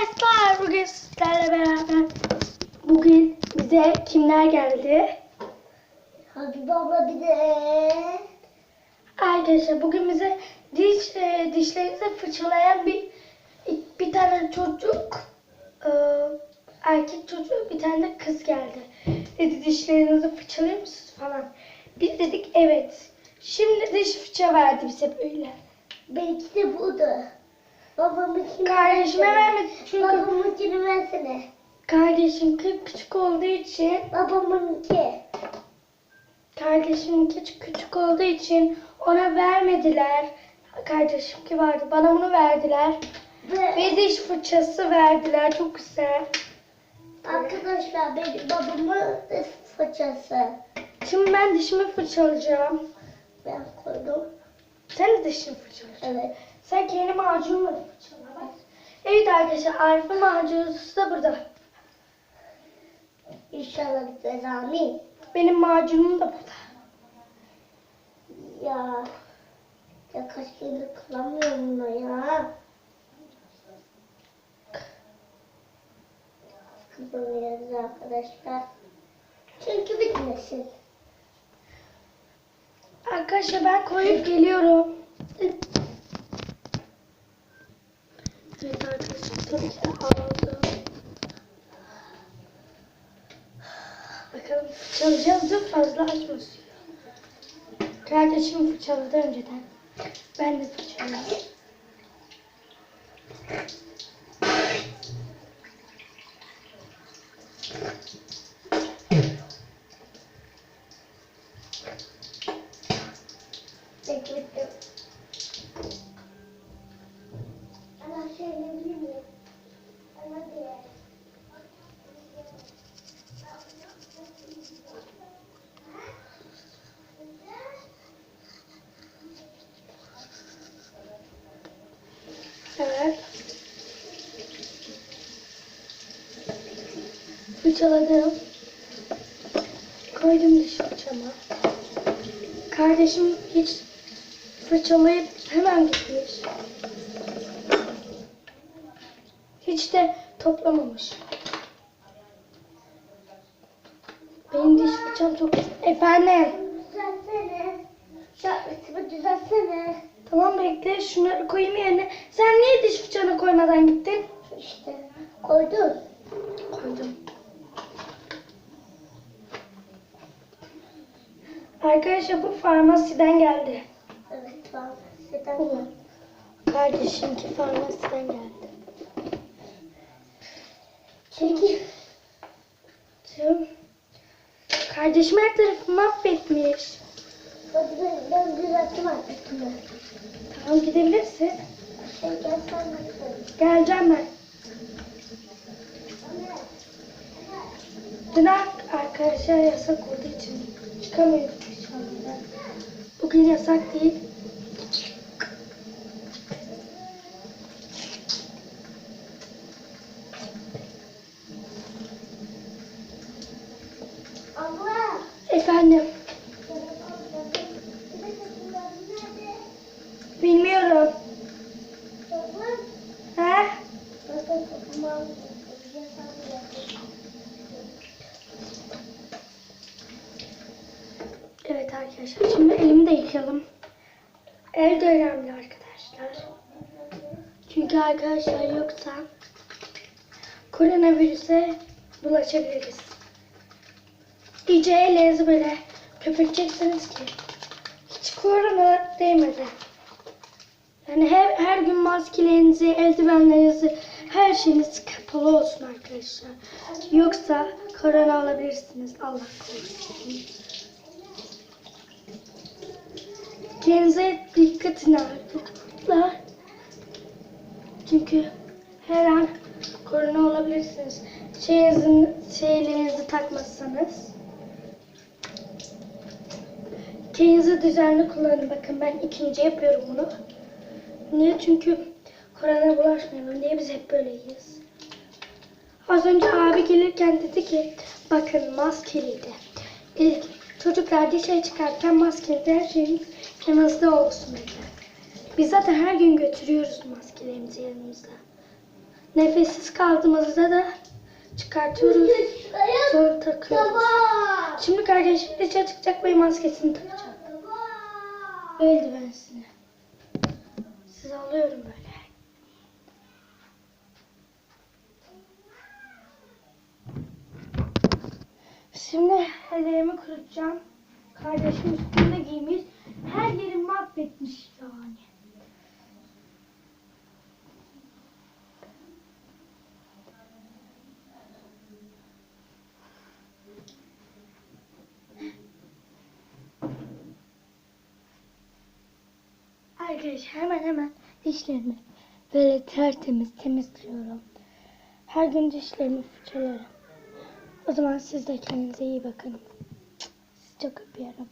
arkadaşlar bugün sizlerle beraber bugün bize kimler geldi? Habibe abla bir de. Arkadaşlar bugün bize diş e, dişlerinizi fırçalayan bir bir tane çocuk e, erkek çocuğu bir tane de kız geldi. Dedi dişlerinizi fırçalıyor musunuz falan. Biz dedik evet. Şimdi diş fırça verdi bize böyle. Belki de budu. Babamınkini Kardeşime vermedi çünkü Babamınkini versene. kardeşim küçük olduğu için Babamınki. Kardeşim küçük küçük olduğu için ona vermediler. Kardeşim ki vardı. Bana bunu verdiler. Ve Ve diş fırçası verdiler. Çok güzel. arkadaşlar benim babamın fırçası. Şimdi ben dişimi fırçalayacağım. Ben koydum. Sen de dişini fırçalayacaksın. Evet. Sen kendi macununla fırçala bak. Evet arkadaşlar Arif'in macunusu da burada. İnşallah bitmez amin. Benim macunum da burada. Ya. Ya kaç gündür kullanmıyorum bunu ya. Kullanıyoruz arkadaşlar. Çünkü bitmesin. Arkadaşlar ben koyup geliyorum. Evet arkadaşlar tabii ki aldım. Bakalım fırçalayacağız. Dur fazla açmasın. Kardeşim fırçaladı önceden. Ben de fırçalıyorum. Peki bitti. Ana şey ne? Ana diye. Evet. Fırçaladım. Koydum diş fırçama. Kardeşim hiç fırçalayıp hemen gitmiş. Hiç de toplamamış. Benim diş fırçam çok... Efendim. Düzeltsene. Şarkısını düzeltsene. Tamam bekle şunları koyayım yerine. Sen niye diş fırçanı koymadan gittin? İşte koydun. Koydum. Arkadaşlar bu farmasiden geldi. Mu? Kardeşimki farmasiden geldi. Çünkü Tüm. Kardeşim her tarafı mahvetmiş. ben, ben, düzelttim artık. Tamam gidebilirsin. Şey gel sen? Geleceğim ben. Dün ar- arkadaşlar yasak olduğu için çıkamıyoruz şu anda. Bugün yasak değil. Abla. Efendim bilmiyorum. He? Evet arkadaşlar şimdi elimi de yıkayalım. El de önemli arkadaşlar. Çünkü arkadaşlar yoksa koronavirüse bulaşabiliriz. Ellerinizi böyle köpürteceksiniz ki hiç korona değmedi. Yani her, her gün maskelerinizi, eldivenlerinizi, her şeyiniz kapalı olsun arkadaşlar. Yoksa korona alabilirsiniz. Allah korusun. Kendinize dikkat edin arkadaşlar. Çünkü her an korona olabilirsiniz. Şeyinizin, şeylerinizi takmazsanız. Kendinizi düzenli kullanın. Bakın ben ikinci yapıyorum bunu. Niye? Çünkü korona bulaşmayalım diye biz hep böyleyiz. Az önce abi gelirken dedi ki bakın maskeliydi. İlk çocuklar dışarı çıkarken maskeli her şeyin yanınızda olsun dedi. Biz zaten her gün götürüyoruz maskelerimizi yanımızda. Nefessiz kaldığımızda da çıkartıyoruz. Sonra takıyoruz. Şimdi kardeşim dışarı çıkacak ve maskesini takacak. Ve eldivensini. Size alıyorum böyle. Şimdi ellerimi kurutacağım. Kardeşim üstünde giymiş. Her yerim mahvetmiş yani. Arkadaşlar hemen hemen dişlerimi böyle tertemiz temizliyorum. Her gün dişlerimi fırçalarım. O zaman siz de kendinize iyi bakın. Sizi çok öpüyorum.